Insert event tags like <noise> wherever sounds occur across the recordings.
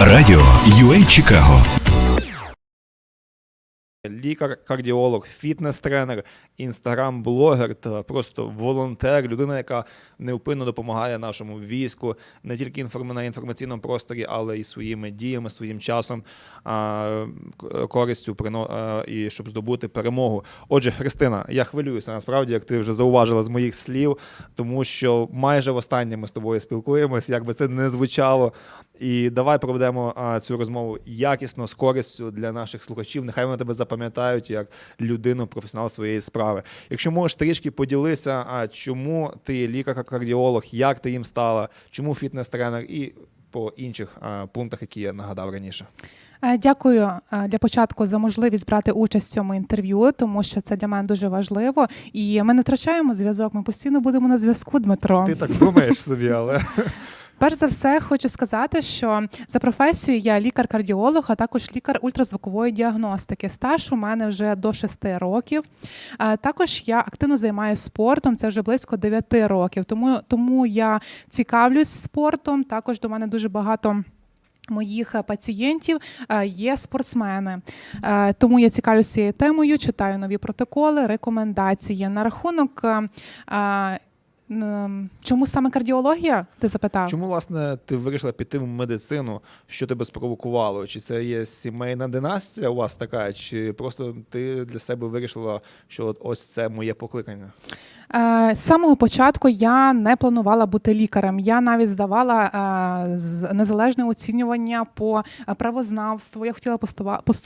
Радіо UA Чикаго. лікар, кардіолог, фітнес-тренер, інстаграм-блогер та просто волонтер, людина, яка невпинно допомагає нашому війську не тільки на інформаційному просторі, але й своїми діями, своїм часом, користю і щоб здобути перемогу. Отже, Христина, я хвилююся насправді, як ти вже зауважила з моїх слів, тому що майже востаннє ми з тобою спілкуємось, як би це не звучало. І давай проведемо а, цю розмову якісно з користю для наших слухачів. Нехай вони тебе запам'ятають як людину, професіонал своєї справи. Якщо можеш трішки поділися, а чому ти лікар-кардіолог, як ти їм стала, чому фітнес-тренер і по інших а, пунктах, які я нагадав раніше. Е, Дякую е, для початку за можливість брати участь в цьому інтерв'ю, тому що це для мене дуже важливо. І ми не втрачаємо зв'язок. Ми постійно будемо на зв'язку, Дмитро. Ти так думаєш собі, але <laughs> Перш за все, хочу сказати, що за професією я лікар-кардіолог, а також лікар ультразвукової діагностики. Стаж у мене вже до 6 років. Також я активно займаюся спортом. Це вже близько 9 років. Тому тому я цікавлюсь спортом. Також до мене дуже багато. Моїх пацієнтів є спортсмени, тому я цікавлюся цією темою, читаю нові протоколи, рекомендації на рахунок. Е, е, м, Чому саме кардіологія? Ти запитав? чому власне ти вирішила піти в медицину? Що тебе спровокувало? Чи це є сімейна династія у вас така, чи просто ти для себе вирішила, що от ось це моє покликання? Е, З самого початку я не планувала бути лікарем. Я навіть здавала е, незалежне оцінювання по е, правознавству. Я хотіла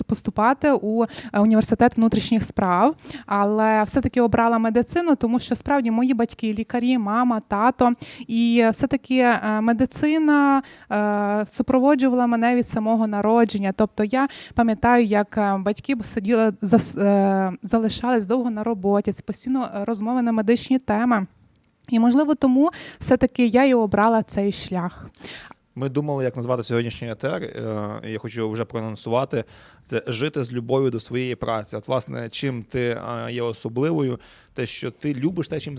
поступати у університет внутрішніх справ, але все-таки обрала медицину, тому що справді мої батьки лікарі, мама, тато. І все-таки медицина супроводжувала мене від самого народження. Тобто я пам'ятаю, як батьки сиділи залишались довго на роботі. Це постійно розмови на медичні теми. І можливо, тому все-таки я і обрала цей шлях. Ми думали, як назвати сьогоднішній етер. е, Я хочу вже проанонсувати. Це жити з любов'ю до своєї праці. От, власне, чим ти е, є особливою, те, що ти любиш те, чим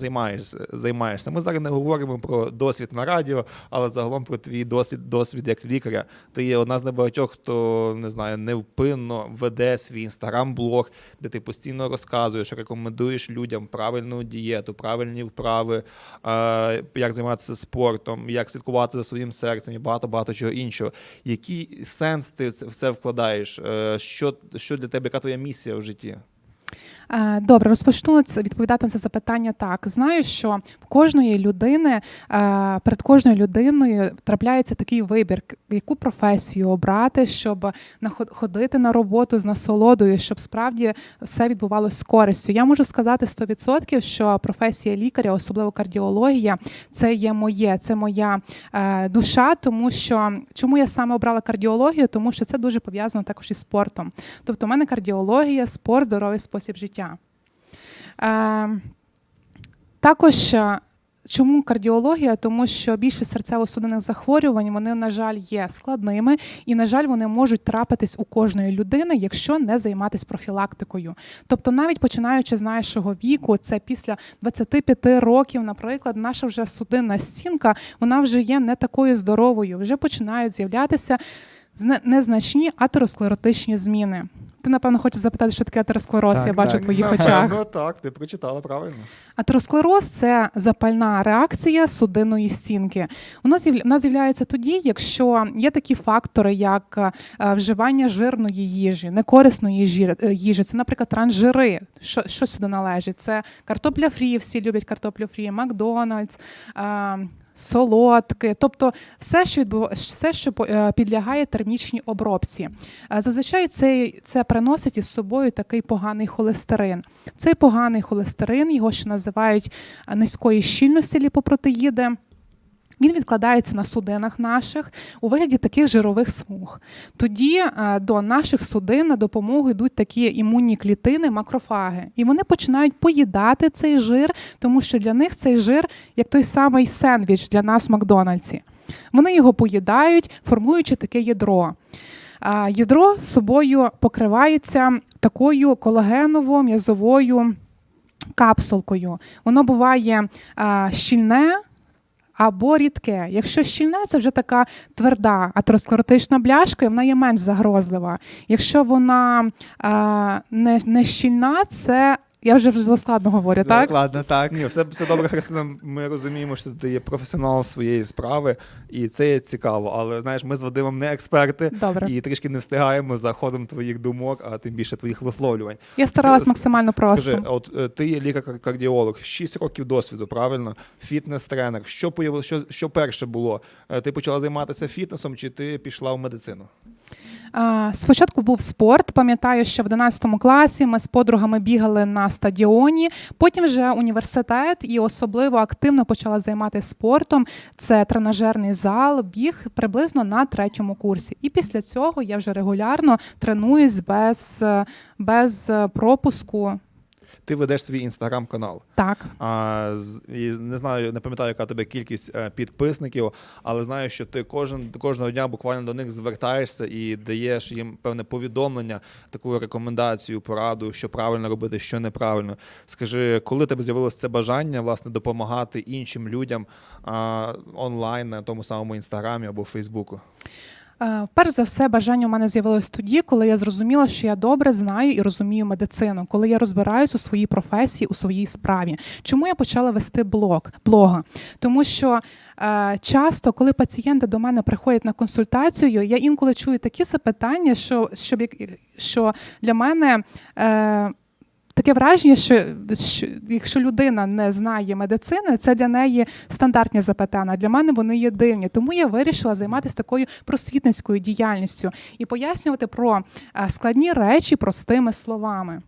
займаєшся. Ми зараз не говоримо про досвід на радіо, але загалом про твій досвід, досвід як лікаря. Ти є одна з небагатьох, хто не знаю, невпинно веде свій інстаграм-блог, де ти постійно розказуєш, рекомендуєш людям правильну дієту, правильні вправи, е, як займатися спортом, як слідкувати за своїм серцем і багато багато чого іншого. Який сенс ти це все вкладаєш? Е, Що, що для тебе, яка твоя місія в житті? Е, Добре, розпочну відповідати на це запитання так. Знаю, що в кожної людини е, перед кожною людиною трапляється такий вибір, яку професію обрати, щоб ходити на роботу з насолодою, щоб справді все відбувалося з користю. Я можу сказати 100%, що професія лікаря, особливо кардіологія, це є моє, це моя е, душа, тому що чому я саме обрала кардіологію? Тому що це дуже пов'язано також із спортом. Тобто, у мене кардіологія, спорт, здоровий спосіб життя. Е, також е, чому кардіологія? Тому що більшість серцево-судинних захворювань вони, на жаль, є складними, і, на жаль, вони можуть трапитись у кожної людини, якщо не займатися профілактикою. Тобто, навіть починаючи з нашого віку, це після 25 років, наприклад, наша вже судинна стінка, вона вже є не такою здоровою, вже починають з'являтися незначні атеросклеротичні зміни. Ти, напевно, хочеш запитати, що таке атеросклероз, я бачу в твоїх <laughs> очах. Ну так, ти прочитала правильно. Атеросклероз це запальна реакція судинної стінки. Вона з'явля- вона з'являється тоді, якщо є такі фактори, як е, вживання жирної їжі, некорисної е, їжі. Це, наприклад, транжири. Що, що сюди належить? Це картопля фрі, всі люблять картоплю фрі, Макдональдс. Солодке, тобто все, що відбув... все, що е, підлягає термічній обробці. Е, Зазвичай це, це приносить із собою такий поганий холестерин. Цей поганий холестерин, його ще називають е, низької щільності ліпопротеїди. Він відкладається на судинах наших у вигляді таких жирових смуг. Тоді е, до наших судин на допомогу йдуть такі імунні клітини, макрофаги, і вони починають поїдати цей жир, тому що для них цей жир як той самий сендвіч для нас в Макдональдсі. Вони його поїдають, формуючи таке ядро. Ядро з собою покривається такою колагеново-м'язовою капсулкою. Воно буває щільне, або рідке. Якщо щільне, це вже така тверда атеросклеротична бляшка, і вона є менш загрозлива. Якщо вона е, не, не щільна, це я вже вже складно говорю, так? Складно, так. Ні, все, все добре, Христина. Ми розуміємо, що ти є професіонал своєї справи, і це є цікаво. Але знаєш, ми з Вадимом не експерти Добре. і трішки не встигаємо за ходом твоїх думок, а тим більше твоїх висловлювань. Я старалась Ск- максимально просто. Скажи, от е, ти є лікар-кардіолог, 6 років досвіду, правильно? Фітнес-тренер. Що появи, що, що перше було? Е, Ти почала займатися фітнесом, чи ти пішла в медицину? Спочатку був спорт. Пам'ятаю, що в 11 класі ми з подругами бігали на стадіоні. Потім вже університет і особливо активно почала займатися спортом. Це тренажерний зал, біг приблизно на третьому курсі. І після цього я вже регулярно тренуюсь без, без пропуску. Ти ведеш свій інстаграм-канал. Так. А, і не знаю, не пам'ятаю, яка тебе кількість е, підписників, але знаю, що ти кожен кожного дня буквально до них звертаєшся і даєш їм певне повідомлення, таку рекомендацію, пораду, що правильно робити, що неправильно. Скажи, коли тебе з'явилось це бажання власне допомагати іншим людям а, онлайн на тому самому інстаграмі або Фейсбуку? Перш за все, бажання у мене з'явилось тоді, коли я зрозуміла, що я добре знаю і розумію медицину, коли я розбираюсь у своїй професії, у своїй справі. Чому я почала вести блог блога? Тому що е, часто, коли пацієнти до мене приходять на консультацію, я інколи чую такі запитання, що щоб що для мене. Е, Таке враження, що, що якщо людина не знає медицини, це для неї стандартні запитання. Для мене вони є дивні. Тому я вирішила займатися такою просвітницькою діяльністю і пояснювати про е, складні речі простими словами.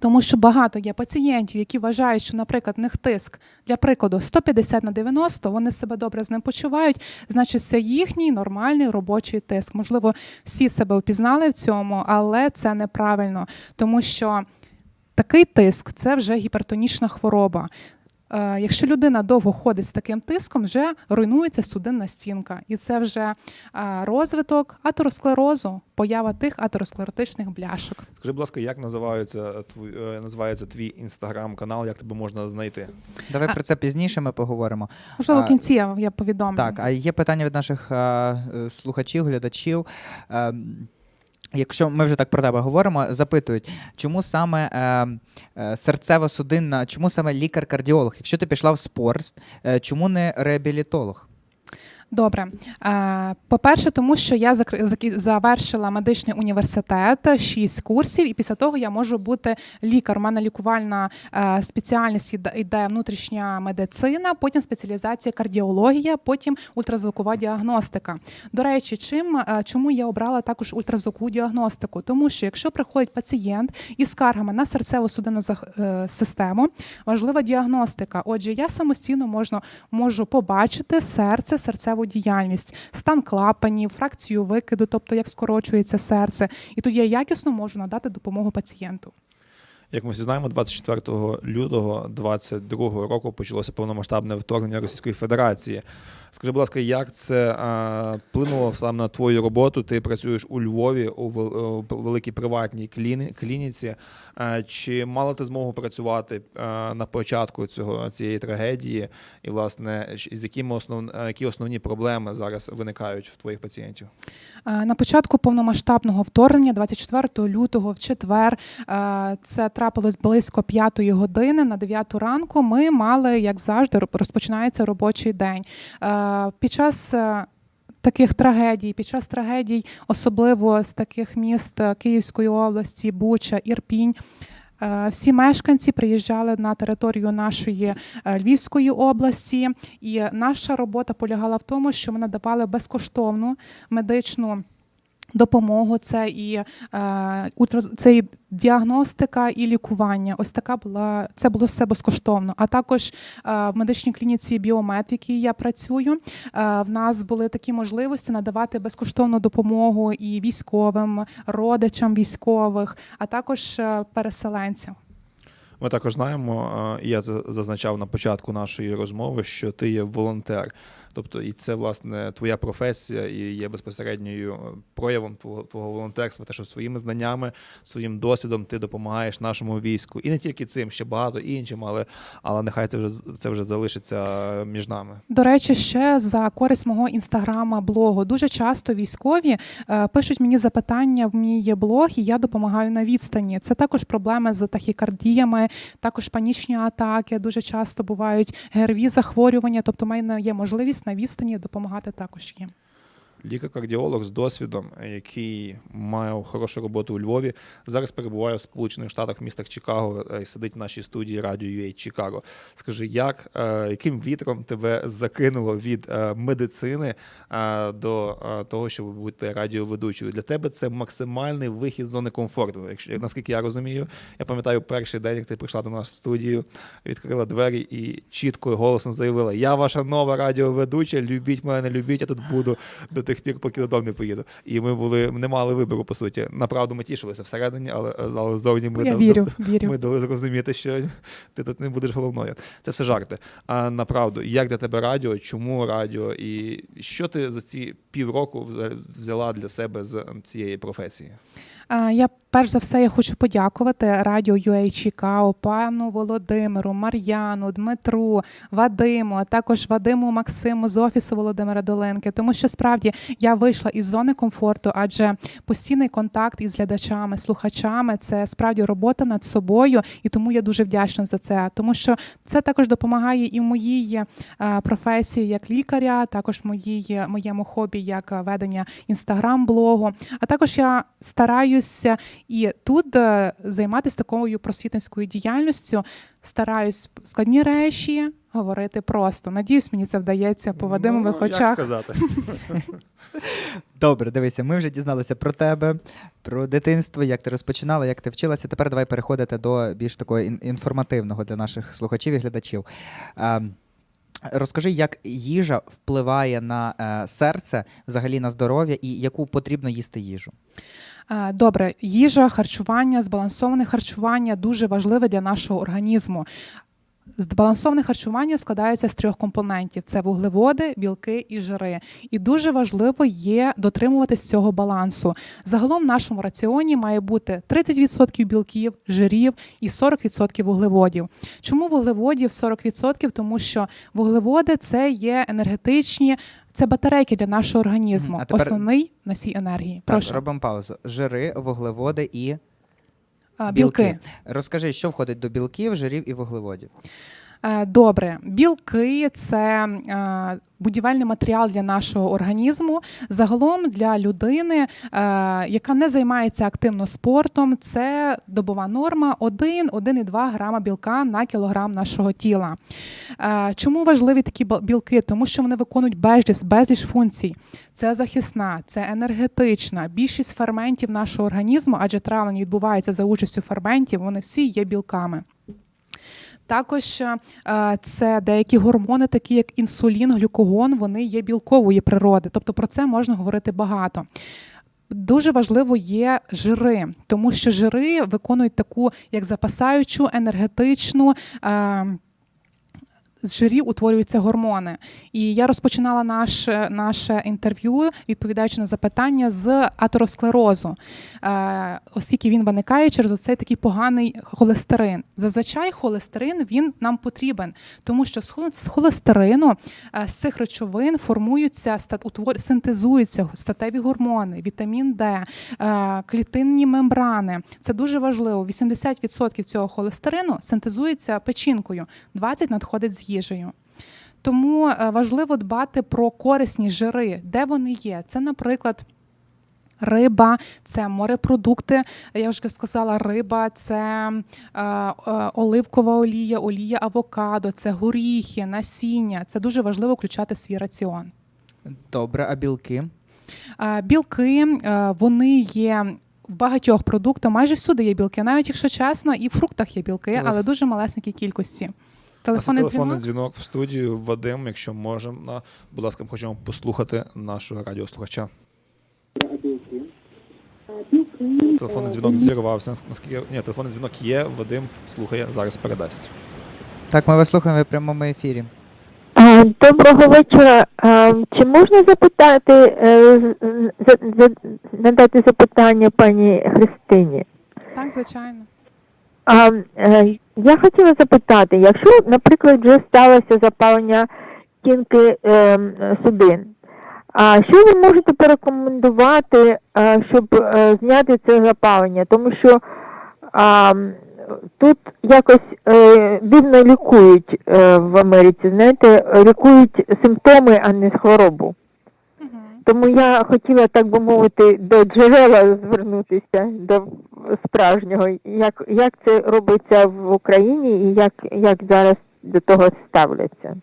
Тому що багато є пацієнтів, які вважають, що, наприклад, в них тиск для прикладу 150 на 90, вони себе добре з ним почувають. Значить, це їхній нормальний робочий тиск. Можливо, всі себе впізнали в цьому, але це неправильно, тому що такий тиск це вже гіпертонічна хвороба. Е, Якщо людина довго ходить з таким тиском, вже руйнується судинна стінка, і це вже е, розвиток атеросклерозу, поява тих атеросклеротичних бляшок. Скажи, будь ласка, як називається твій, е, називається твій інстаграм-канал, як тебе можна знайти? Давай А- про це пізніше ми поговоримо. Можливо, в кінці я, повідомлю. Так, а є питання від наших а, слухачів, глядачів. Ем, Якщо ми вже так про тебе говоримо, запитують, чому саме е, е, серцево-судинна, чому саме лікар-кардіолог? Якщо ти пішла в спорт, е, чому не реабілітолог? Добре. По-перше, тому що я завершила медичний університет, 6 курсів, і після того я можу бути лікар. У мене лікувальна е, спеціальність йде внутрішня медицина, потім спеціалізація кардіологія, потім ультразвукова діагностика. До речі, чим е, чому я обрала також ультразвукову діагностику? Тому що якщо приходить пацієнт із скаргами на серцево-судинну е, систему, важлива діагностика. Отже, я самостійно можна можу побачити серце, серцеву діяльність, стан клапанів, фракцію викиду, тобто як скорочується серце, і тоді я якісно можу надати допомогу пацієнту. Як ми всі знаємо, 24 лютого 2022 року почалося повномасштабне вторгнення Російської Федерації. Скажи, будь ласка, як це вплинуло саме на твою роботу? Ти працюєш у Львові у вел- великій приватній кліні- клініці. А, Чи мала ти змогу працювати а, на початку цього цієї трагедії? І, власне, з якими основ, які основні проблеми зараз виникають в твоїх пацієнтів? Е, На початку повномасштабного вторгнення, 24 лютого, в четвер, е, це трапилось близько 5 години на 9 ранку. Ми мали, як завжди, розпочинається робочий день. Е, Під час е, таких трагедій, під час трагедій, особливо з таких міст е, Київської області, Буча, Ірпінь. Всі мешканці приїжджали на територію нашої Львівської області, і наша робота полягала в тому, що ми надавали безкоштовну медичну допомогу. Це і е, це і діагностика і лікування. Ось така була це було все безкоштовно. А також е, в медичній клініці Біомет, в якій я працюю, е, в нас були такі можливості надавати безкоштовну допомогу і військовим, родичам військових, а також е, переселенцям. Ми також знаємо, е, і я зазначав на початку нашої розмови, що ти є волонтер. Тобто, і це власне твоя професія і є безпосередньою е, проявом твого, твого волонтерства, те, що своїми знаннями, своїм досвідом ти допомагаєш нашому війську. І не тільки цим, ще багато іншим, але, але нехай це вже це вже залишиться між нами. До речі, ще за користь мого інстаграма блогу. Дуже часто військові е, пишуть мені запитання в мій блог, і я допомагаю на відстані. Це також проблеми з тахікардіями, також панічні атаки. Дуже часто бувають ГРВІ захворювання. Тобто, в мене є можливість на відстані допомагати також їм. Лікар-кардіолог з досвідом, який має хорошу роботу у Львові, зараз перебуває в Сполучених Штатах, в містах Чикаго, е, і сидить в нашій студії радіо UA Чикаго. Скажи, як е, яким вітром тебе закинуло від е, медицини е, до е, того, щоб бути радіоведучою? Для тебе це максимальний вихід з зони комфорту. Якщо наскільки я розумію, я пам'ятаю перший день, як ти прийшла до нас в студію, відкрила двері і чітко голосом заявила: Я ваша нова радіоведуча, любіть мене, не любіть, я тут буду до тих пір, поки додому не поїду. І ми були не мали вибору, по суті. Направду ми тішилися всередині, але, але зовні ми Я дав- вірю, вірю. ми дали зрозуміти, що ти тут не будеш головною. Це все жарти. А направду, як для тебе радіо, чому радіо, і що ти за ці півроку взяла для себе з цієї професії? Я перш за все я хочу подякувати радіо UA пану Володимиру, Мар'яну, Дмитру, Вадиму, а також Вадиму Максиму з офісу Володимира Доленки. Тому що справді я вийшла із зони комфорту, адже постійний контакт із глядачами, слухачами це справді робота над собою, і тому я дуже вдячна за це. Тому що це також допомагає і моїй е, професії як лікаря, також моїй моєму хобі як ведення інстаграм-блогу. А також я стараюся і тут е, займатися такою просвітницькою діяльністю. Стараюсь складні речі говорити просто. Надіюсь, мені це вдається по Вадимових Ну, Як сказати? <laughs> Добре, дивися, ми вже дізналися про тебе, про дитинство, як ти розпочинала, як ти вчилася. Тепер давай переходити до більш такого інформативного для наших слухачів і глядачів. Розкажи, як їжа впливає на е, серце, взагалі на здоров'я, і яку потрібно їсти їжу. Е, Добре, їжа, харчування, збалансоване харчування дуже важливе для нашого організму. Збалансоване харчування складається з трьох компонентів: це вуглеводи, білки і жири. І дуже важливо є дотримуватись цього балансу. Загалом в нашому раціоні має бути 30% білків, жирів і 40% вуглеводів. Чому вуглеводів 40%? Тому що вуглеводи це є енергетичні, це батарейки для нашого організму. А тепер- Основний носій енергії. Так, Прошу. робимо паузу. Жири, вуглеводи і А, білки. Розкажи, що входить до білків, жирів і вуглеводів. Е, Добре, білки це е, будівельний матеріал для нашого організму. Загалом для людини, е, яка не займається активно спортом, це добова норма 1-1,2 грама білка на кілограм нашого тіла. Чому важливі такі білки? Тому що вони виконують безліч, безліч функцій. Це захисна, це енергетична. Більшість ферментів нашого організму, адже травлення відбувається за участю ферментів, вони всі є білками. Також е, це деякі гормони, такі як інсулін, глюкогон, вони є білкової природи. Тобто про це можна говорити багато. Дуже важливо є жири, тому що жири виконують таку як запасаючу енергетичну. Е, з жирів утворюються гормони. І я розпочинала наше, наше інтерв'ю, відповідаючи на запитання з атеросклерозу, е, оскільки він виникає через оцей такий поганий холестерин. Зазвичай холестерин він нам потрібен, тому що з холе- з холестерину е, з цих речовин формуються синтезуються статеві гормони, вітамін Д, е, клітинні мембрани. Це дуже важливо. 80% цього холестерину синтезується печінкою, 20% надходить з їжею. Тому е, важливо дбати про корисні жири, де вони є. Це, наприклад. Риба, це морепродукти. Я вже сказала, риба, це е, е, оливкова олія, олія авокадо, це горіхи, насіння. Це дуже важливо включати свій раціон. Добре, а білки? Білки вони є в багатьох продуктах, майже всюди є білки, навіть якщо чесно, і в фруктах є білки, але дуже малесенькій кількості. Телефонний телефонний дзвінок. дзвінок в студію. Вадим, якщо можемо, будь ласка, ми хочемо послухати нашого радіослухача. Телефонний дзвінок зірвався. Наскільки ні, телефонний дзвінок є. Вадим слухає зараз. Передасть. Так, ми вас слухаємо в прямому ефірі. Доброго вечора. Чи можна запитати, е, надати запитання пані Христині? Так, звичайно. А, е, я хотіла запитати, якщо, наприклад, вже сталося запалення стінки е, судин, а що ви можете порекомендувати, е, щоб е, зняти це запалення? Тому що а, тут якось е, дивно лікують е, в Америці, знаєте, лікують симптоми, а не хворобу. Тому я хотіла, так би мовити, до джерела звернутися, до справжнього. Як, як це робиться в Україні і як, як зараз до того ставляться?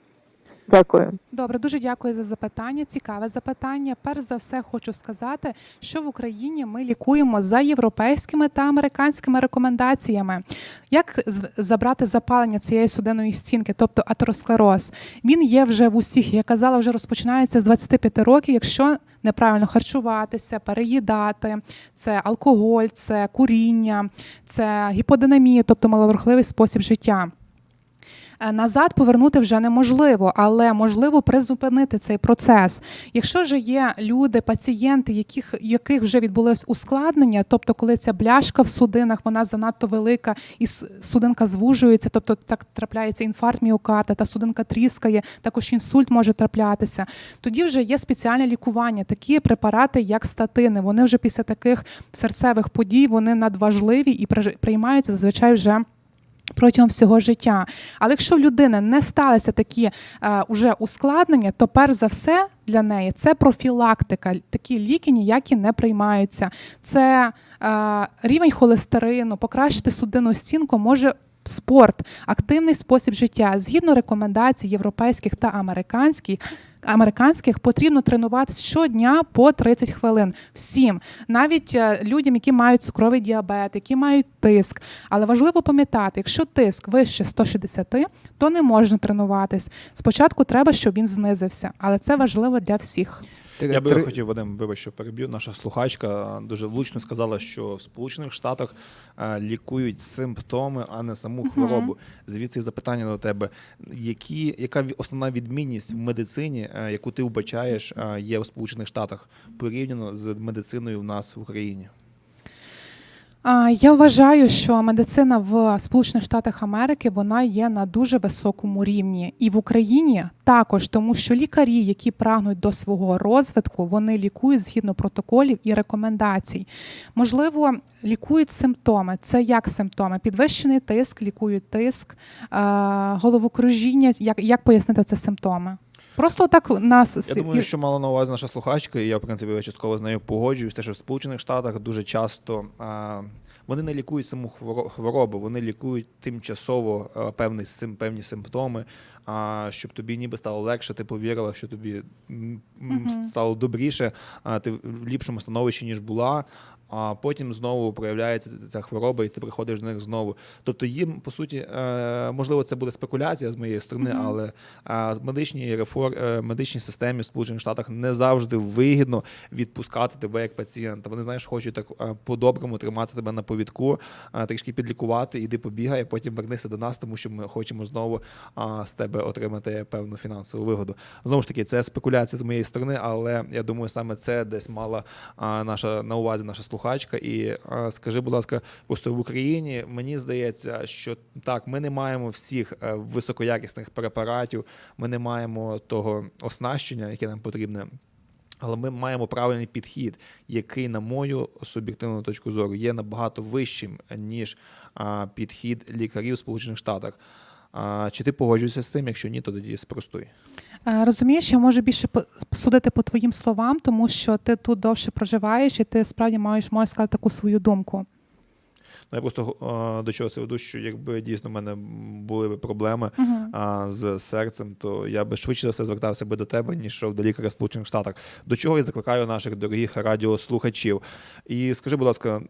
Дякую. Добре, дуже дякую за запитання. Цікаве запитання. Перш за все, хочу сказати, що в Україні ми лікуємо за європейськими та американськими рекомендаціями. Як забрати запалення цієї судинної стінки, тобто атеросклероз? Він є вже в усіх. Я казала, вже розпочинається з 25 років, якщо неправильно харчуватися, переїдати, це алкоголь, це куріння, це гіподинамія, тобто малорухливий спосіб життя. Е, Назад повернути вже неможливо, але можливо призупинити цей процес. Якщо ж є люди, пацієнти, яких, яких вже відбулось ускладнення, тобто коли ця бляшка в судинах вона занадто велика і судинка звужується, тобто так трапляється інфаркт міокарда, та судинка тріскає, також інсульт може траплятися. Тоді вже є спеціальне лікування, такі препарати, як статини. Вони вже після таких серцевих подій вони надважливі і при- приймаються зазвичай вже. Протягом всього життя. Але якщо в людини не сталися такі е, уже ускладнення, то перш за все для неї це профілактика. Такі ліки ніякі не приймаються. Це е, рівень холестерину, покращити судинну стінку може. Спорт, активний спосіб життя. Згідно рекомендацій європейських та американських, американських потрібно тренуватися щодня по 30 хвилин. Всім, навіть е, людям, які мають цукровий діабет, які мають тиск. Але важливо пам'ятати, якщо тиск вище 160, то не можна тренуватись. Спочатку треба, щоб він знизився, але це важливо для всіх. Я би Три- хотів, Вадим, вибач, що переб'ю. Наша слухачка дуже влучно сказала, що в Сполучених Штатах лікують симптоми, а не саму хворобу. Звідси запитання до тебе: які, яка основна відмінність в медицині, яку ти вбачаєш, є у Сполучених Штатах порівняно з медициною в нас в Україні? Я вважаю, що медицина в Сполучених Штатах Америки вона є на дуже високому рівні, і в Україні також, тому що лікарі, які прагнуть до свого розвитку, вони лікують згідно протоколів і рекомендацій. Можливо, лікують симптоми. Це як симптоми? Підвищений тиск, лікують тиск, е, головокружіння. Як, як пояснити це симптоми? Просто так нас Я думаю, що мала на увазі наша слухачка, і я в принципі частково з нею погоджуюсь, те, що в Сполучених Штатах дуже часто а, вони не лікують саму хворо- хворобу, вони лікують тимчасово певний певні симптоми, а, щоб тобі ніби стало легше, ти повірила, що тобі стало добріше, а ти в ліпшому становищі, ніж була. А потім знову проявляється ця- хвороба, і ти приходиш до них знову. Тобто їм, по суті, е, можливо, це буде спекуляція з моєї сторони, Мгм. але з медичній реформ, е, медичній системі в Сполучених Штатах не завжди вигідно відпускати тебе як пацієнта. Вони знаєш, хочуть так е, по-доброму тримати тебе на повідку, трішки підлікувати, іди побігай, а потім вернися до нас, тому що ми хочемо знову з тебе отримати певну фінансову вигоду. Знову ж таки, це спекуляція з моєї сторони, але я думаю, саме це десь мала наша на увазі наша слухачка. І а, скажи, будь ласка, просто в Україні мені здається, що так, ми не маємо всіх е, високоякісних препаратів, ми не маємо того оснащення, яке нам потрібне. Але ми маємо правильний підхід, який, на мою суб'єктивну точку зору, є набагато вищим, ніж підхід лікарів в Сполучених Штатах. А, чи ти погоджуєшся з цим? Якщо ні, то тоді спростуй. Розумієш, я можу більше судити по твоїм словам, тому що ти тут довше проживаєш, і ти справді маєш можеш сказати таку свою думку. Ну, я просто до чого це веду, що якби дійсно в мене були б проблеми а, з серцем, то я би швидше за все звертався би до тебе, ніж йшов до лікаря в Сполучених Штатах. До чого я закликаю наших дорогих радіослухачів. І скажи, будь ласка,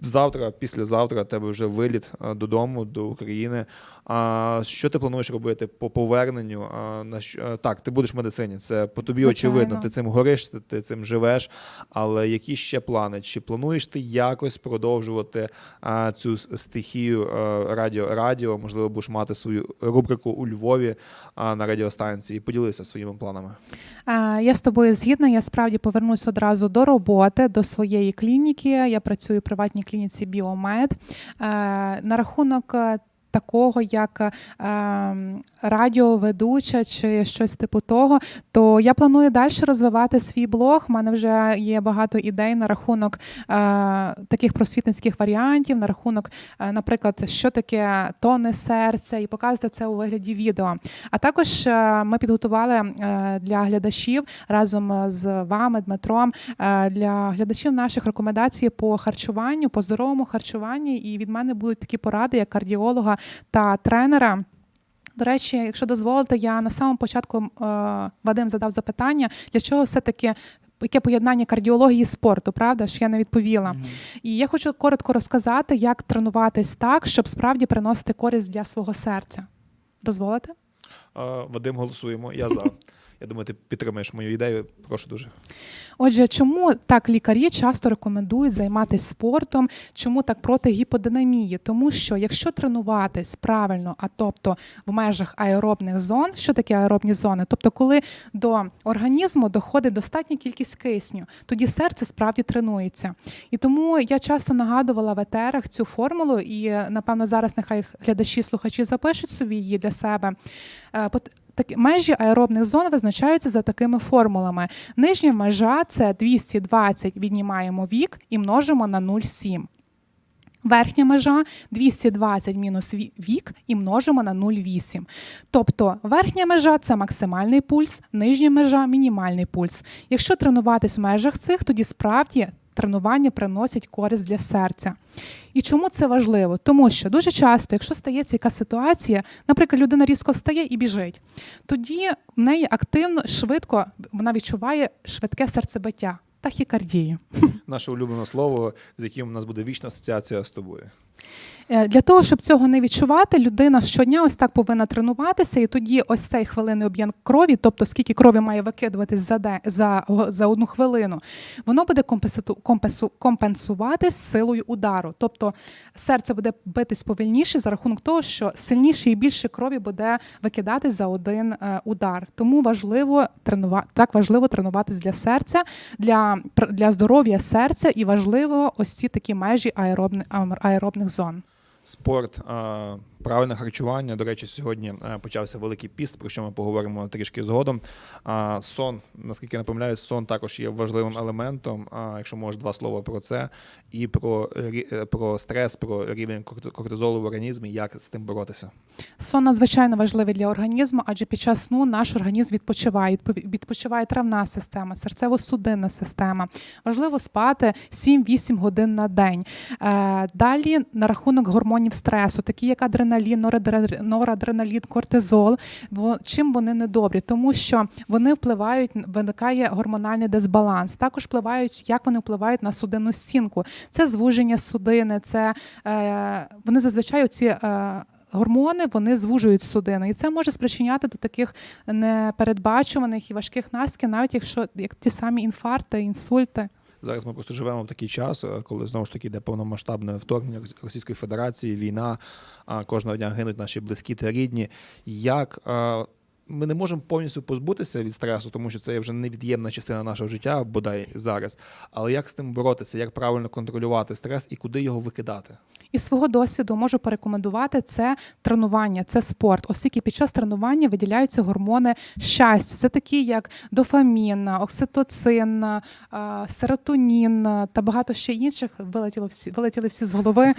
Завтра, післязавтра, тебе вже виліт додому, до України. А що ти плануєш робити по поверненню? А, на що, так, ти будеш в медицині. Це по тобі Звичайно. очевидно. Ти цим гориш, ти, ти цим живеш. Але які ще плани? Чи плануєш ти якось продовжувати а, цю стихію а, радіо? Радіо, можливо, будеш мати свою рубрику у Львові а, на радіостанції. Поділися своїми планами. Я з тобою згідна. Я справді повернусь одразу до роботи, до своєї клініки. Я працюю в приватній клініці Біомед. Е, На рахунок е, такого, як е, радіоведуча чи щось типу того, то я планую далі розвивати свій блог. У мене вже є багато ідей на рахунок е, таких просвітницьких варіантів, на рахунок, е, наприклад, що таке тони серця, і показувати це у вигляді відео. А також ми підготували для глядачів разом з вами, Дмитром, для глядачів наших рекомендацій по харчуванню, по здоровому харчуванні. І від мене будуть такі поради як кардіолога та тренера. До речі, якщо дозволите, я на самому початку е, Вадим задав запитання, для чого все-таки яке поєднання кардіології і спорту, правда ж я не відповіла. І я хочу коротко розказати, як тренуватись так, щоб справді приносити користь для свого серця. Дозволите? А, Вадим, голосуємо. Я за. Я думаю, ти підтримаєш мою ідею. Прошу дуже. Отже, чому так лікарі часто рекомендують займатися спортом? Чому так проти гіподинамії? Тому що якщо тренуватись правильно, а тобто в межах аеробних зон, що таке аеробні зони? Тобто, коли до організму доходить достатня кількість кисню, тоді серце справді тренується. І тому я часто нагадувала в етерах цю формулу, і напевно зараз нехай глядачі, слухачі запишуть собі її для себе. Так, межі аеробних зон визначаються за такими формулами. Нижня межа це 220 віднімаємо вік і множимо на 0,7. Верхня межа 220 мінус вік і множимо на 0,8. Тобто верхня межа це максимальний пульс, нижня межа мінімальний пульс. Якщо тренуватись в межах цих, тоді справді тренування приносять користь для серця. І чому це важливо? Тому що дуже часто, якщо стається якась ситуація, наприклад, людина різко встає і біжить, тоді в неї активно, швидко вона відчуває швидке серцебиття, тахікардію. Наше улюблене слово, з яким у нас буде вічна асоціація з тобою. Е, Для того, щоб цього не відчувати, людина щодня ось так повинна тренуватися, і тоді ось цей хвилинний об'єм крові, тобто скільки крові має викидуватись за, де, за, за одну хвилину, воно буде компенсу, компенсу, компенсувати силою удару. Тобто серце буде битись повільніше за рахунок того, що сильніше і більше крові буде викидатись за один е, удар. Тому важливо тренува... так важливо тренуватись для серця, для, для здоров'я серця, і важливо ось ці такі межі аеробни, ам- аеробних зон. Спорт, правильне харчування. До речі, сьогодні е, почався великий піст, про що ми поговоримо трішки згодом. Сон, наскільки я не сон також є важливим елементом. Якщо можеш два слова про це, і про, е, про стрес, про рівень корти- кортизолу в організмі, як з тим боротися. Сон надзвичайно важливий для організму, адже під час сну наш організм відпочиває. Відпочиває травна система, серцево-судинна система. Важливо спати 7-8 годин на день. Е, Далі на рахунок гормонів стресу, такі як адреналін, норадре- норадреналін, кортизол. Чим вони недобрі? Тому що вони впливають, виникає гормональний дисбаланс. Також впливають, як вони впливають на судинну стінку. Це звуження судини, це е, вони зазвичай ці. Е, Гормони вони звужують судини, і це може спричиняти до таких непередбачуваних і важких наслідків, навіть якщо як ті самі інфаркти, інсульти. Зараз ми просто живемо в такий час, е, коли знову ж таки йде повномасштабне вторгнення Російської Федерації, війна. а Кожного дня гинуть наші близькі та рідні. Як е, ми не можемо повністю позбутися від стресу, тому що це вже невід'ємна частина нашого життя, бодай зараз. Але як з тим боротися, як правильно контролювати стрес і куди його викидати? Із свого досвіду можу порекомендувати це тренування, це спорт, оскільки під час тренування виділяються гормони щастя. Це такі, як дофамін, окситоцин, серотонін та багато ще інших. Вилетіло всі, вилетіли всі з голови.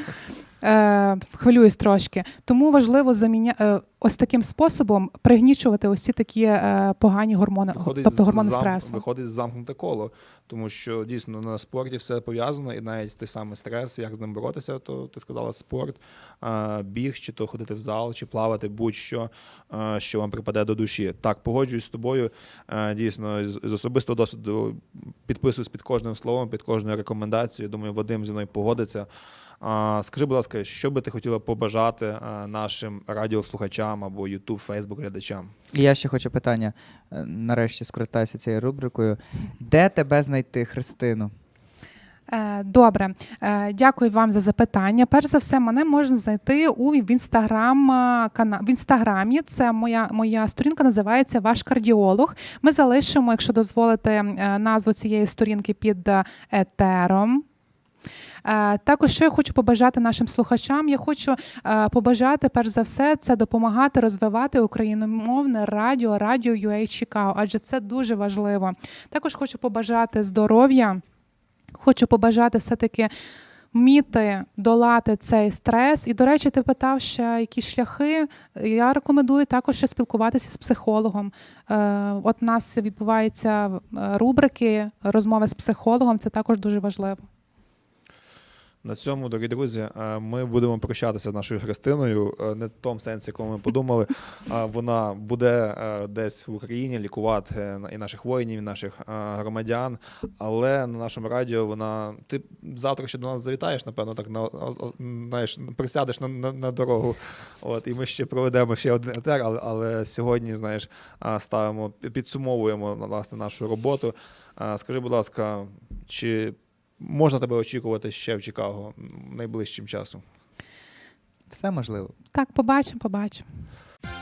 Е, хвилююсь трошки. Тому важливо заміня... е, ось таким способом пригнічувати ось ці такі е, погані гормони, тобто гормони зам- стресу. Виходить замкнуте коло, тому що дійсно на спорті все пов'язано, і навіть той самий стрес, як з ним боротися, то ти сказала спорт, а, біг, чи то ходити в зал, чи плавати, будь-що, а, що вам припаде до душі. Так, погоджуюсь з тобою. а, Дійсно, з з особистого досвіду підписуюсь під кожним словом, під кожною рекомендацією. Думаю, Вадим зі мною погодиться. Скажи, будь ласка, що би ти хотіла побажати нашим радіослухачам або YouTube, Facebook глядачам? І я ще хочу питання. е, Нарешті скористаюся цією рубрикою. Де тебе знайти, Христину? Е, Добре, Е, дякую вам за запитання. Перш за все, мене можна знайти у в інстаграм е, в інстаграмі. Це моя моя сторінка називається Ваш кардіолог. Ми залишимо, якщо дозволите, е, назву цієї сторінки під е, етером. Е, Також що я хочу побажати нашим слухачам. Я хочу е, побажати, перш за все, це допомагати розвивати україномовне радіо, радіо UA Чикаго, адже це дуже важливо. Також хочу побажати здоров'я. Хочу побажати все-таки вміти долати цей стрес. І, до речі, ти питав ще які шляхи. Я рекомендую також ще спілкуватися з психологом. Е, От у нас відбуваються рубрики розмови з психологом. Це також дуже важливо. На цьому, дорогі друзі, е, ми будемо прощатися з нашою Христиною. е, Не в тому сенсі, якому ми подумали. Вона буде е, десь в Україні лікувати і наших воїнів, і наших громадян. Але на нашому радіо вона. Ти завтра ще до нас завітаєш, напевно, так на знаєш, присядеш на, на, на дорогу. От, і ми ще проведемо ще один етер, але, але сьогодні, знаєш, ставимо, підсумовуємо власне нашу роботу. Скажи, будь ласка, чи можна тебе очікувати ще в Чикаго найближчим часом? Все можливо. Так, побачимо, побачимо.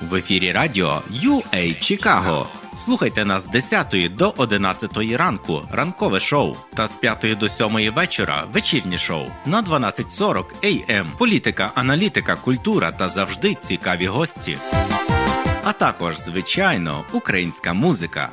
В ефірі радіо UA Чикаго. Слухайте нас з 10 до 11 ранку ранкове шоу та з 5 до 7 вечора вечірнє шоу на 12.40 AM. Політика, аналітика, культура та завжди цікаві гості. А також, звичайно, українська музика.